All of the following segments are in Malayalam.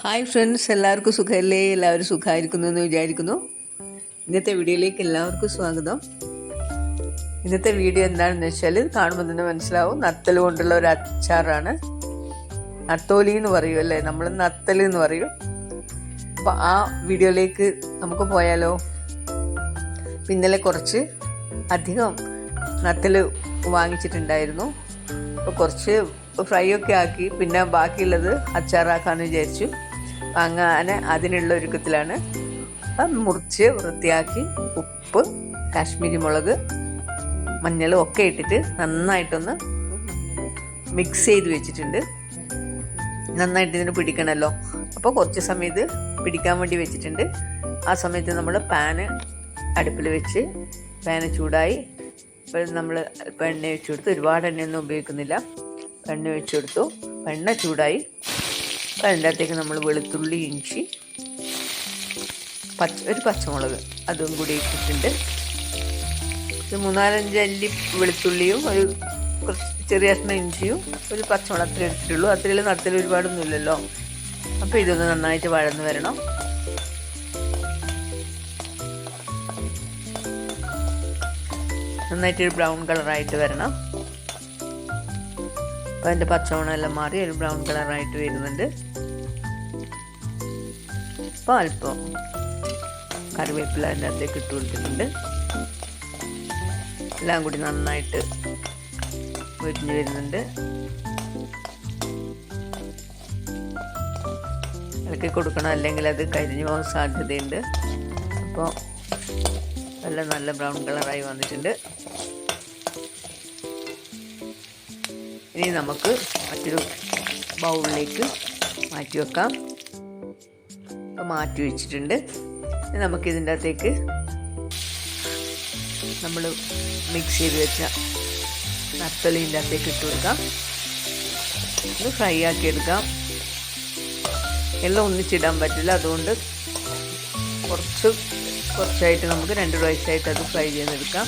ഹായ് ഫ്രണ്ട്സ് എല്ലാവർക്കും സുഖമല്ലേ എല്ലാവരും സുഖമായിരിക്കുന്നു എന്ന് വിചാരിക്കുന്നു. ഇന്നത്തെ വീഡിയോയിലേക്ക് എല്ലാവർക്കും സ്വാഗതം. ഇന്നത്തെ വീഡിയോ എന്താണെന്ന് വെച്ചാൽ കാണുമ്പോൾ തന്നെ മനസ്സിലാവും. നത്തൽ കൊണ്ടുള്ള ഒരു അച്ചാറാണ്. നത്തോലി എന്ന് പറയും അല്ലേ? നമ്മൾ നത്തൽ എന്ന് പറയും. അപ്പോൾ ആ വീഡിയോയിലേക്ക് നമുക്ക് പോയാലോ? ഇന്നലെ കുറച്ച് അധികം നത്തൽ വാങ്ങിച്ചിട്ടുണ്ടായിരുന്നു. അപ്പോൾ കുറച്ച് ഫ്രൈ ഒക്കെ ആക്കി പിന്നെ ബാക്കിയുള്ളത് അച്ചാറാക്കാമെന്ന് വിചാരിച്ചു. അങ്ങനെ അതിനുള്ള ഒരുക്കത്തിലാണ്. അപ്പം മുറിച്ച് വൃത്തിയാക്കി ഉപ്പ് കാശ്മീരി മുളക് മഞ്ഞളും ഒക്കെ ഇട്ടിട്ട് നന്നായിട്ടൊന്ന് മിക്സ് ചെയ്ത് വെച്ചിട്ടുണ്ട്. നന്നായിട്ട് ഇതിന് പിടിക്കണമല്ലോ. അപ്പോൾ കുറച്ച് സമയത്ത് പിടിക്കാൻ വേണ്ടി വെച്ചിട്ടുണ്ട്. ആ സമയത്ത് നമ്മൾ പാന് അടുപ്പിൽ വെച്ച് പാന് ചൂടായി. നമ്മൾ എണ്ണ വെച്ച് കൊടുത്ത് ഒരുപാട് എണ്ണയൊന്നും ഉപയോഗിക്കുന്നില്ല. എണ്ണ വെച്ച് കൊടുത്തു. എണ്ണ ചൂടായി. അതിന്റെ അകത്തേക്ക് നമ്മൾ വെളുത്തുള്ളി ഇഞ്ചി പച്ച ഒരു പച്ചമുളക് അതും കൂടി ഇട്ടിട്ടുണ്ട്. മൂന്നാലഞ്ച് അല്ലി വെളുത്തുള്ളിയും ഒരു കുറച്ച് ചെറിയ കഷ്ണം ഇഞ്ചിയും ഒരു പച്ചമുളകത്തിൽ എടുത്തിട്ടുള്ളൂ. അത്രയുള്ള നടത്തിൽ ഒരുപാടൊന്നും ഇല്ലല്ലോ അപ്പോൾ ഇതൊന്ന് നന്നായിട്ട് വഴന്ന് വരണം. നന്നായിട്ട് ബ്രൗൺ കളറായിട്ട് വരണം. അപ്പോൾ അതിന്റെ പച്ചവണമെല്ലാം മാറി ഒരു ബ്രൗൺ കളറായിട്ട് വരുന്നുണ്ട്. അപ്പോൾ അല്പം കറിവേപ്പില അതിന്റെ അകത്തേക്ക് ഇട്ട് കൊടുത്തിട്ടുണ്ട്. എല്ലാം കൂടി നന്നായിട്ട് മുരിഞ്ഞ് വരുന്നുണ്ട്. ഇളക്കി കൊടുക്കണം അല്ലെങ്കിൽ അത് കരിഞ്ഞു പോകാൻ സാധ്യതയുണ്ട്. അപ്പോൾ എല്ലാം നല്ല ബ്രൗൺ കളറായി വന്നിട്ടുണ്ട്. ഇനി നമുക്ക് മറ്റൊരു ബൗളിലേക്ക് മാറ്റി വെക്കാം. അപ്പോൾ മാറ്റി വെച്ചിട്ടുണ്ട്. നമുക്കിതിന്റെ അകത്തേക്ക് നമ്മൾ മിക്സ് ചെയ്ത് വെച്ച നത്തലിന്റെ അകത്തേക്ക് ഇട്ട് കൊടുക്കാം. ഒന്ന് ഫ്രൈ ആക്കി എടുക്കാം. എല്ലാം ഒന്നിച്ചിടാൻ പറ്റില്ല. അതുകൊണ്ട് കുറച്ച് കുറച്ചായിട്ട് നമുക്ക് രണ്ട് പ്രാവശ്യമായിട്ട് അത് ഫ്രൈ ചെയ്തെടുക്കാം.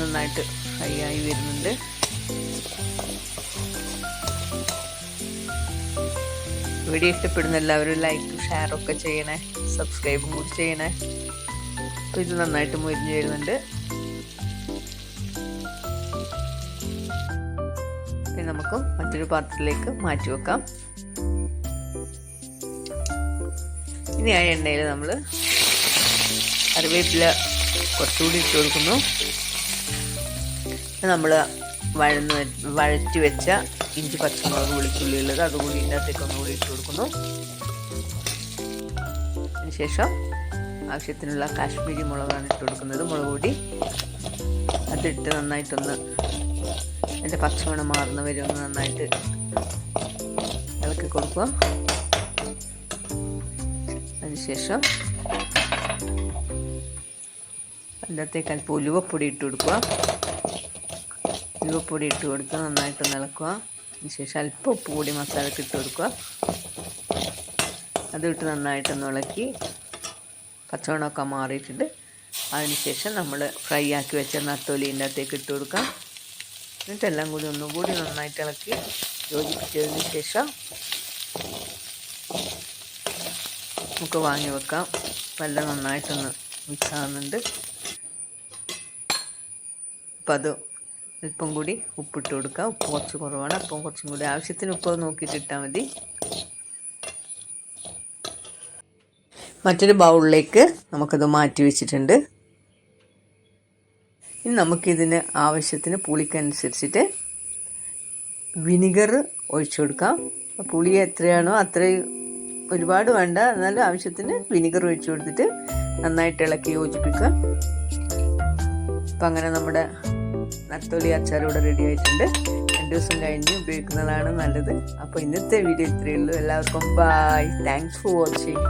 നന്നായിട്ട് ഫ്രൈ ആയി വരുന്നുണ്ട്. വീഡിയോ ഇഷ്ടപ്പെടുന്ന എല്ലാവരും ലൈക്കും ഷെയർ ഒക്കെ ചെയ്യണേ. സബ്സ്ക്രൈബും കൂടി ചെയ്യണേ. അപ്പോൾ ഇത് നന്നായിട്ട് മുരിഞ്ഞ് വരുന്നുണ്ട്. ഇനി നമുക്ക് മറ്റൊരു പാത്രത്തിലേക്ക് മാറ്റി വെക്കാം. ഇനി ആ എണ്ണയിൽ നമ്മൾ കറിവേപ്പില കുറച്ചുകൂടി ഇട്ട് കൊടുക്കുന്നു. നമ്മൾ വഴന്ന് വഴറ്റി വെച്ച ഇഞ്ചി പച്ചമുളക് വെളുത്തുള്ളി ഉള്ളത് അതുകൂടി ഇതിനകത്തേക്ക് ഒന്നുകൂടി ഇട്ട് കൊടുക്കുന്നു. അതിനുശേഷം ആവശ്യത്തിനുള്ള കാശ്മീരി മുളകാണ് ഇട്ട് കൊടുക്കുന്നത്. മുളക് പൊടി അതിട്ട് നന്നായിട്ടൊന്ന് അതിന്റെ പച്ചമണം മാറുന്ന വരെ ഒന്ന് നന്നായിട്ട് ഇളക്കി കൊടുക്കുക. അതിനുശേഷം അതിന്റെ അല്പം ഉലുവപ്പൊടി ഇട്ട് കൊടുക്കുക. ഉലുവപ്പൊടി ഇട്ട് കൊടുത്ത് നന്നായിട്ട് ഇളക്കുക അതിനുശേഷം അല്പം ഉപ്പ് കൂടി മസാലക്ക് ഇട്ട് കൊടുക്കുക. അതിട്ട് നന്നായിട്ടൊന്ന് ഇളക്കി പച്ചവണമൊക്കെ മാറിയിട്ടുണ്ട്. അതിനുശേഷം നമ്മൾ ഫ്രൈ ആക്കി വെച്ച നത്തോലീന്റെ അകത്തേക്ക് ഇട്ട് കൊടുക്കാം. എന്നിട്ടെല്ലാം കൂടി ഒന്നും കൂടി നന്നായിട്ട് ഇളക്കി യോജിപ്പിച്ചതിന് ശേഷം നമുക്ക് വാങ്ങി വെക്കാം. നല്ല നന്നായിട്ടൊന്ന് മിക്സ് ആകുന്നുണ്ട് അപ്പം അത് അല്പം കൂടി ഉപ്പിട്ട് കൊടുക്കുക. ഉപ്പ് കുറച്ച് കുറവാണ്. അപ്പം കുറച്ചും കൂടി ആവശ്യത്തിന് ഉപ്പ് നോക്കിയിട്ട് ഇട്ടാൽ മതി. മറ്റൊരു ബൗളിലേക്ക് നമുക്കത് മാറ്റി വെച്ചിട്ടുണ്ട്. ഇനി നമുക്കിതിന് ആവശ്യത്തിന് പുളിക്കനുസരിച്ചിട്ട് വിനിഗർ ഒഴിച്ചു കൊടുക്കാം. പുളി എത്രയാണോ അത്രയും ഒരുപാട് വേണ്ട. എന്നാലും ആവശ്യത്തിന് വിനിഗർ ഒഴിച്ചു കൊടുത്തിട്ട് നന്നായിട്ട് ഇളക്കി യോജിപ്പിക്കുക. അപ്പം അങ്ങനെ നമ്മുടെ നത്തോലി അച്ചാർ റെഡി ആയിട്ടുണ്ട്. രണ്ട് ദിവസം കഴിഞ്ഞ് ഉപയോഗിക്കുന്നതാണ് നല്ലത്. അപ്പോൾ ഇന്നത്തെ വീഡിയോ ഇത്രയേ ഉള്ളൂ. എല്ലാവർക്കും ബൈ താങ്ക്സ് ഫോർ വാച്ചിങ്